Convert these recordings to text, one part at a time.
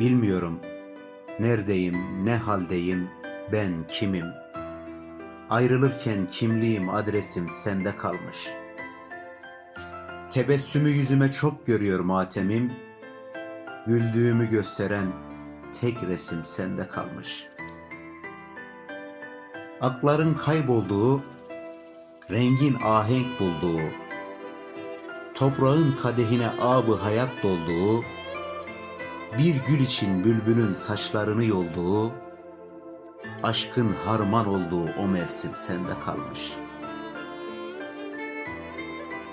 Bilmiyorum neredeyim, ne haldeyim, ben kimim? Ayrılırken kimliğim, adresim sende kalmış. Tebessümü yüzüme çok görüyor matemim. Güldüğümü gösteren tek resim sende kalmış. Akların kaybolduğu, rengin ahenk bulduğu, toprağın kadehine abı hayat dolduğu, bir gül için bülbülün saçlarını yolduğu, aşkın harman olduğu o mevsim sende kalmış.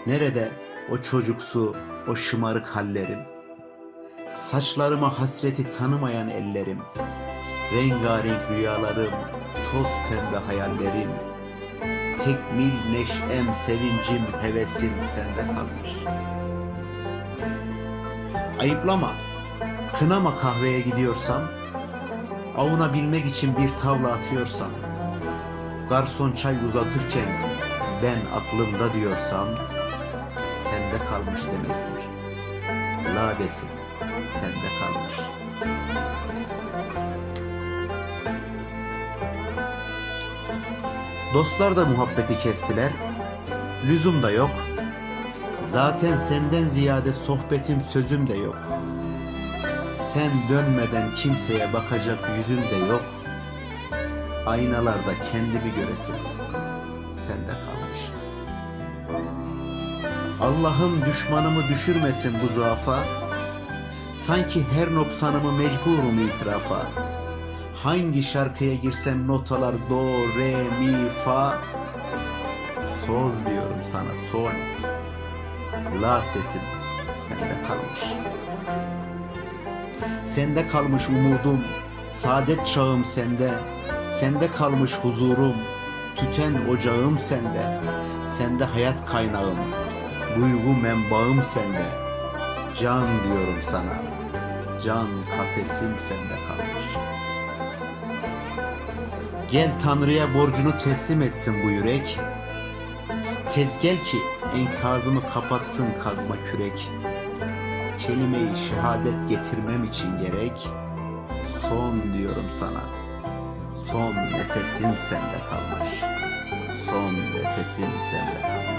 Nerede o çocuksu, o şımarık hallerim, saçlarıma hasreti tanımayan ellerim, rengarenk rüyalarım, toz pembe hayallerim, tekmil neşem, sevincim, hevesim sende kalmış. Ayıplama, kınama kahveye gidiyorsam, avuna bilmek için bir tavla atıyorsam, garson çay uzatırken ben aklımda diyorsam, sende kalmış demektir. Ladesim sende kalmış. Dostlar da muhabbeti kestiler. Lüzum da yok. Zaten senden ziyade sohbetim sözüm de yok. Sen dönmeden kimseye bakacak yüzüm de yok. Aynalarda kendimi göresim sende kalmış. Allah'ım düşmanımı düşürmesin bu zaafa. Sanki her noksanımı mecburum itirafa. Hangi şarkıya girsem notalar do, re, mi, fa. Sol diyorum sana sol. La sesim sende kalmış. Sende kalmış umudum, saadet çağım sende. Sende kalmış huzurum, tüten ocağım sende. Sende hayat kaynağım, duygu menbaım sende. Can diyorum sana, can kafesim sende kalmış. Gel Tanrı'ya borcunu teslim etsin bu yürek. Tez gel ki enkazımı kapatsın kazma kürek. Kelime-i şehadet getirmem için gerek. Son diyorum sana. Son nefesim sende kalmış. Son nefesim sende kalmış.